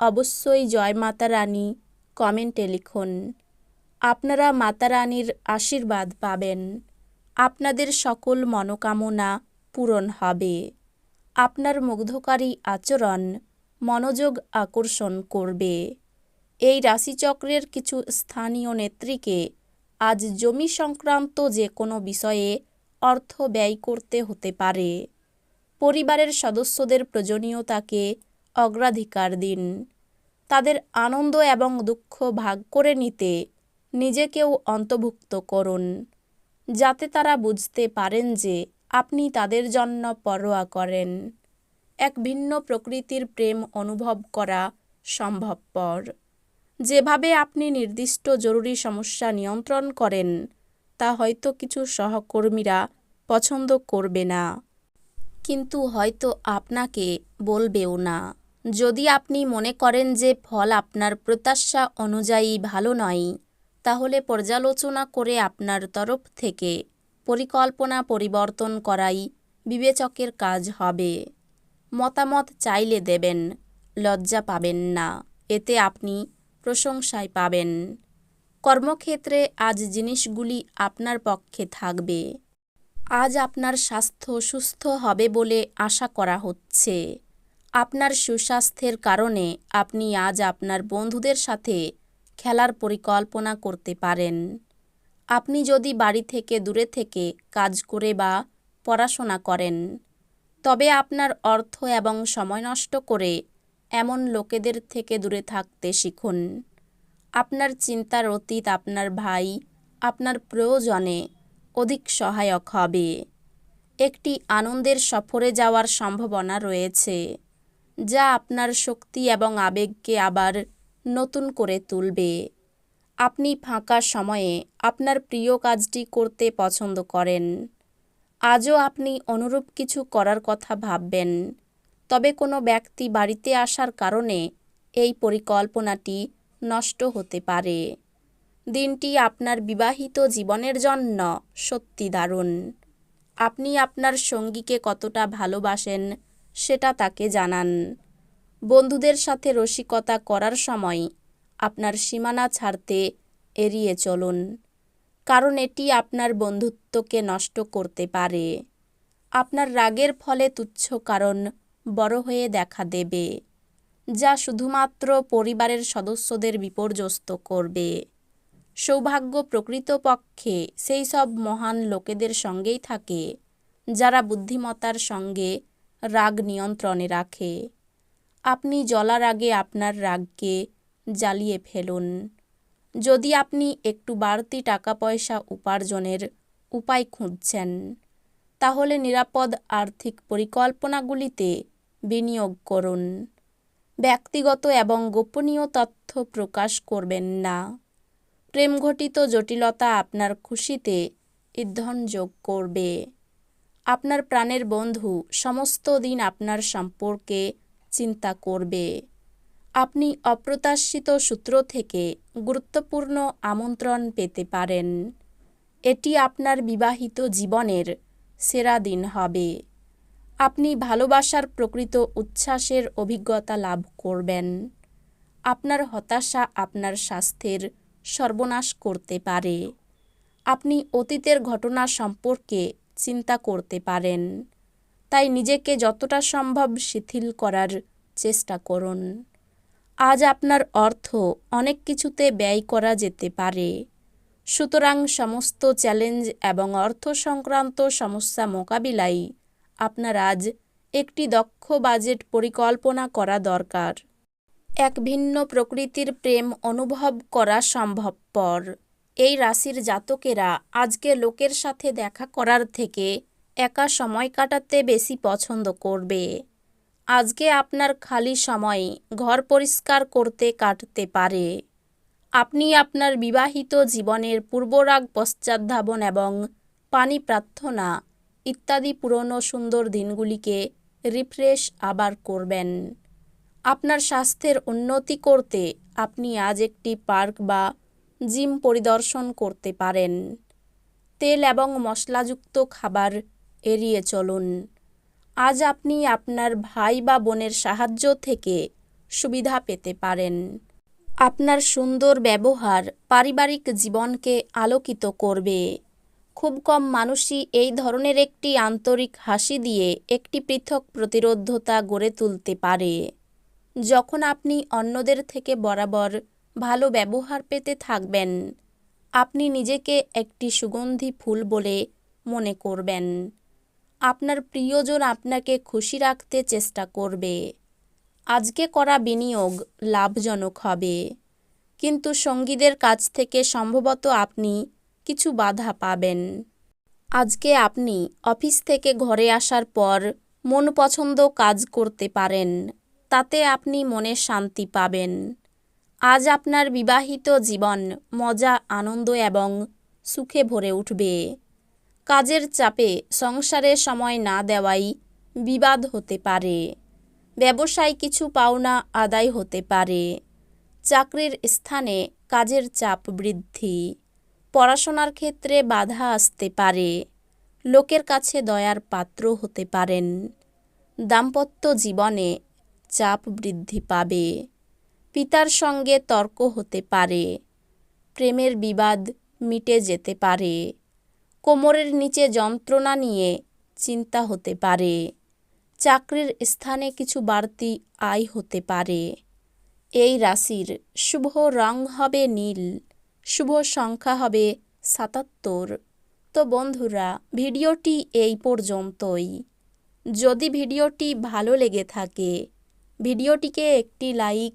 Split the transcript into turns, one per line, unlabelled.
অবশ্যই জয় মাতা রানী, কমেন্টে লিখুন। আপনারা মাতা রানীর আশীর্বাদ পাবেন। আপনাদের সকল মনোকামনা পূরণ হবে। আপনার মুগ্ধকারী আচরণ মনোযোগ আকর্ষণ করবে। এই রাশিচক্রের কিছু স্থানীয় নেত্রীকে আজ জমি সংক্রান্ত যে কোনো বিষয়ে অর্থ ব্যয় করতে হতে পারে। পরিবারের সদস্যদের প্রয়োজনীয়তাকে অগ্রাধিকার দিন। তাদের আনন্দ এবং দুঃখ ভাগ করে নিতে নিজেকেও অন্তর্ভুক্ত করুন, যাতে তারা বুঝতে পারেন যে আপনি তাদের জন্য পরোয়া করেন। এক ভিন্ন প্রকৃতির প্রেম অনুভব করা সম্ভবপর। যেভাবে আপনি নির্দিষ্ট জরুরি সমস্যা নিয়ন্ত্রণ করেন, তা হয়তো কিছু সহকর্মীরা পছন্দ করবে না। কিন্তু হয়তো আপনাকে বলবেও না। যদি আপনি মনে করেন যে ফল আপনার প্রত্যাশা অনুযায়ী ভালো নয়, তাহলে পর্যালোচনা করে আপনার তরফ থেকে পরিকল্পনা পরিবর্তন করাই বিবেচকের কাজ হবে। মতামত চাইলে দেবেন, লজ্জা পাবেন না, এতে আপনি প্রশংসায় পাবেন। কর্মক্ষেত্রে আজ জিনিসগুলি আপনার পক্ষে থাকবে। আজ আপনার স্বাস্থ্য সুস্থ হবে বলে আশা করা হচ্ছে। আপনার সুস্বাস্থ্যের কারণে আপনি আজ আপনার বন্ধুদের সাথে খেলার পরিকল্পনা করতে পারেন। আপনি যদি বাড়ি থেকে দূরে থেকে কাজ করে বা পড়াশোনা করেন, তবে আপনার অর্থ এবং সময় নষ্ট করে এমন লোকেদের থেকে দূরে থাকতে শিখুন। আপনার চিন্তার অতীত আপনার ভাই আপনার প্রয়োজনে অধিক সহায়ক হবে। একটি আনন্দের সফরে যাওয়ার সম্ভাবনা রয়েছে। যা আপনার শক্তি এবং আবেগকে আবার নতুন করে তুলবে। আপনি ফাঁকা সময়ে আপনার প্রিয় কাজটি করতে পছন্দ করেন। আজও আপনি অনুরূপ কিছু করার কথা ভাববেন। তবে কোনো ব্যক্তি বাড়িতে আসার কারণে এই পরিকল্পনাটি নষ্ট হতে পারে। দিনটি আপনার বিবাহিত জীবনের জন্য সত্যি দারুণ। আপনি আপনার সঙ্গীকে কতটা ভালোবাসেন সেটা তাকে জানান। বন্ধুদের সাথে রসিকতা করার সময় আপনার সীমানা ছাড়তে এড়িয়ে চলুন, কারণ এটি আপনার বন্ধুত্বকে নষ্ট করতে পারে। আপনার রাগের ফলে তুচ্ছ কারণ বড় হয়ে দেখা দেবে, যা শুধুমাত্র পরিবারের সদস্যদের বিপর্যস্ত করবে। সৌভাগ্য প্রকৃতপক্ষে সেই সব মহান লোকেদের সঙ্গেই থাকে, যারা বুদ্ধিমতার সঙ্গে রাগ নিয়ন্ত্রণে রাখে। আপনি জ্বলার আগে আপনার রাগকে জ্বালিয়ে ফেলুন। যদি আপনি একটু বাড়তি টাকা পয়সা উপার্জনের উপায় খুঁজছেন, তাহলে নিরাপদ আর্থিক পরিকল্পনাগুলিতে বিনিয়োগ করুন। ব্যক্তিগত এবং গোপনীয় তথ্য প্রকাশ করবেন না। প্রেমঘটিত জটিলতা আপনার খুশিতে ইন্ধন যোগ করবে। আপনার প্রাণের বন্ধু সমস্ত দিন আপনার সম্পর্কে চিন্তা করবে। আপনি অপ্রত্যাশিত সূত্র থেকে গুরুত্বপূর্ণ আমন্ত্রণ পেতে পারেন। এটি আপনার বিবাহিত জীবনের সেরা দিন হবে। আপনি ভালোবাসার প্রকৃত উচ্ছ্বাসের অভিজ্ঞতা লাভ করবেন। আপনার হতাশা আপনার স্বাস্থ্যের সর্বনাশ করতে পারে। আপনি অতীতের ঘটনা সম্পর্কে চিন্তা করতে পারেন। তাই নিজেকে যতটা সম্ভব শিথিল করার চেষ্টা করুন। আজ আপনার অর্থ অনেক কিছুতে ব্যয় করা যেতে পারে। সুতরাং সমস্ত চ্যালেঞ্জ এবং অর্থ সংক্রান্ত সমস্যা মোকাবিলায় আপনার আজ একটি দক্ষ বাজেট পরিকল্পনা করা দরকার। এক ভিন্ন প্রকৃতির প্রেম অনুভব করা সম্ভবপর। এই রাশির জাতকেরা আজকে লোকের সাথে দেখা করার থেকে একা সময় কাটাতে বেশি পছন্দ করবে। আজকে আপনার খালি সময় ঘর পরিষ্কার করতে কাটতে পারে। আপনি আপনার বিবাহিত জীবনের পূর্বরাগ পশ্চাৎধাবন এবং পানি প্রার্থনা ইত্যাদি পুরনো সুন্দর দিনগুলিকে রিফ্রেশ আবার করবেন। আপনার স্বাস্থ্যের উন্নতি করতে আপনি আজ একটি পার্ক বা জিম পরিদর্শন করতে পারেন। তেল এবং মশলাযুক্ত খাবার এড়িয়ে চলুন। আজ আপনি আপনার ভাই বা বোনের সাহায্য থেকে সুবিধা পেতে পারেন। আপনার সুন্দর ব্যবহার পারিবারিক জীবনকে আলোকিত করবে। খুব কম মানুষই এই ধরনের একটি আন্তরিক হাসি দিয়ে একটি পৃথক প্রতিরোধতা গড়ে তুলতে পারে। যখন আপনি অন্যদের থেকে বরাবর ভালো ব্যবহার পেতে থাকবেন। আপনি নিজেকে একটি সুগন্ধি ফুল বলে মনে করবেন। আপনার প্রিয়জন আপনাকে খুশি রাখতে চেষ্টা করবে। আজকে করা বিনিয়োগ লাভজনক হবে। কিন্তু সঙ্গীদের কাছ থেকে সম্ভবত আপনি কিছু বাধা পাবেন। আজকে আপনি অফিস থেকে ঘরে আসার পর মন পছন্দ কাজ করতে পারেন। তাতে আপনি মনে শান্তি পাবেন। আজ আপনার বিবাহিত জীবন মজা, আনন্দ এবং সুখে ভরে উঠবে। কাজের চাপে সংসারে সময় না দেওয়াই বিবাদ হতে পারে। ব্যবসায় কিছু পাওনা আদায় হতে পারে। চাকরির স্থানে কাজের চাপ বৃদ্ধি। পড়াশোনার ক্ষেত্রে বাধা আসতে পারে। লোকের কাছে দয়ার পাত্র হতে পারেন। দাম্পত্য জীবনে চাপ বৃদ্ধি পাবে। পিতার সঙ্গে তর্ক হতে পারে। প্রেমের বিবাদ মিটে যেতে পারে। কোমরের নিচে যন্ত্রণা নিয়ে চিন্তা হতে পারে। চাকরির স্থানে কিছু বাড়তি আয় হতে পারে। এই রাশির শুভ রং হবে নীল, শুভ সংখ্যা হবে সাতাত্তর। তো বন্ধুরা, ভিডিওটি এই পর্যন্তই। যদি ভিডিওটি ভালো লেগে থাকে, ভিডিওটিকে একটি লাইক